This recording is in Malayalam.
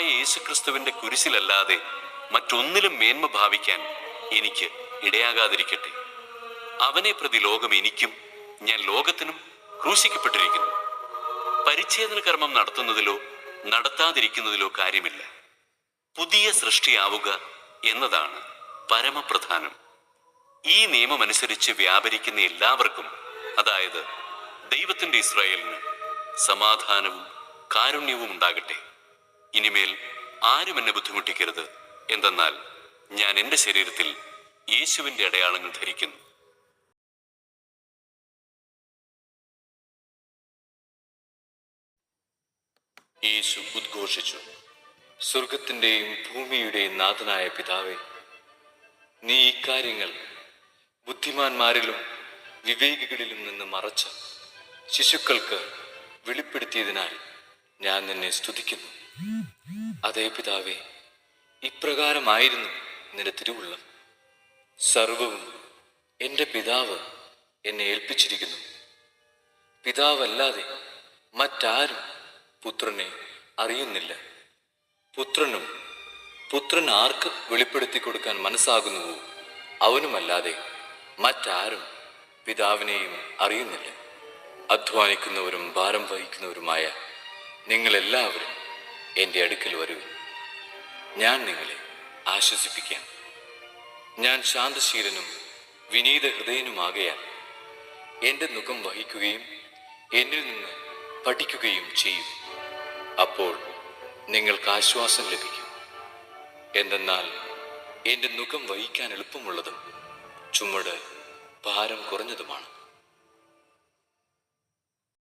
യേശുക്രിസ്തുവിന്റെ കുരിശിലല്ലാതെ മറ്റൊന്നിലും മേന്മ ഭാവിക്കാൻ എനിക്ക് ഇടയാകാതിരിക്കട്ടെ. അവനെ പ്രതി ലോകം എനിക്കും ഞാൻ ലോകത്തിനും ക്രൂശിക്കപ്പെട്ടിരിക്കുന്നു. പരിച്ഛേദന കർമ്മം നടത്തുന്നതിലോ നടത്താതിരിക്കുന്നതിലോ കാര്യമില്ല. പുതിയ സൃഷ്ടിയാവുക എന്നതാണ് പരമപ്രധാനം. ഈ നിയമമനുസരിച്ച് വ്യാപരിക്കുന്ന എല്ലാവർക്കും അതായത് ദൈവത്തിന്റെ ഇസ്രായേലിന് സമാധാനവും കാരുണ്യവും ഉണ്ടാകട്ടെ. ഇനിമേൽ ആരും എന്നെ ബുദ്ധിമുട്ടിക്കരുത്. എന്തെന്നാൽ ഞാൻ എന്റെ ശരീരത്തിൽ യേശുവിന്റെ അടയാളങ്ങൾ ധരിക്കുന്നു. യേശു ഉദ്ഘോഷിച്ചു. സ്വർഗത്തിന്റെയും ഭൂമിയുടെയും നാഥനായ പിതാവേ നീ ഇക്കാര്യങ്ങൾ ബുദ്ധിമാന്മാരിലും വിവേകികളിലും നിന്ന് മറച്ച ശിശുക്കൾക്ക് വെളിപ്പെടുത്തിയതിനാൽ ഞാൻ നിന്നെ സ്തുതിക്കുന്നു. അതേ പിതാവേ ഇപ്രകാരമായിരുന്നു നിന്റെ തിരുവുള്ളം. സർവവും എന്റെ പിതാവ് എന്നെ ഏൽപ്പിച്ചിരിക്കുന്നു. പിതാവല്ലാതെ മറ്റാരും പുത്രനെ അറിയുന്നില്ല. പുത്രനും പുത്രൻ ആർക്ക് വെളിപ്പെടുത്തി കൊടുക്കാൻ മനസ്സാകുന്നുവോ? അവനുമല്ലാതെ മറ്റാരും പിതാവിനെയും അറിയുന്നില്ല. അധ്വാനിക്കുന്നവരും ഭാരം വഹിക്കുന്നവരുമായ നിങ്ങളെല്ലാവരും എന്റെ അടുക്കൽ വരൂ. ഞാൻ നിങ്ങളെ ആശ്വസിപ്പിക്കാം. ഞാൻ ശാന്തശീലനും വിനീത ഹൃദയനുമാകയാൽ എന്റെ മുഖം വഹിക്കുകയും എന്നിൽ നിന്ന് പഠിക്കുകയും ചെയ്യും. അപ്പോൾ നിങ്ങൾക്ക് ആശ്വാസം ലഭിക്കും. എന്തെന്നാൽ എന്റെ മുഖം വഹിക്കാൻ എളുപ്പമുള്ളതും ചുമട് ഭാരം കുറഞ്ഞതുമാണ്.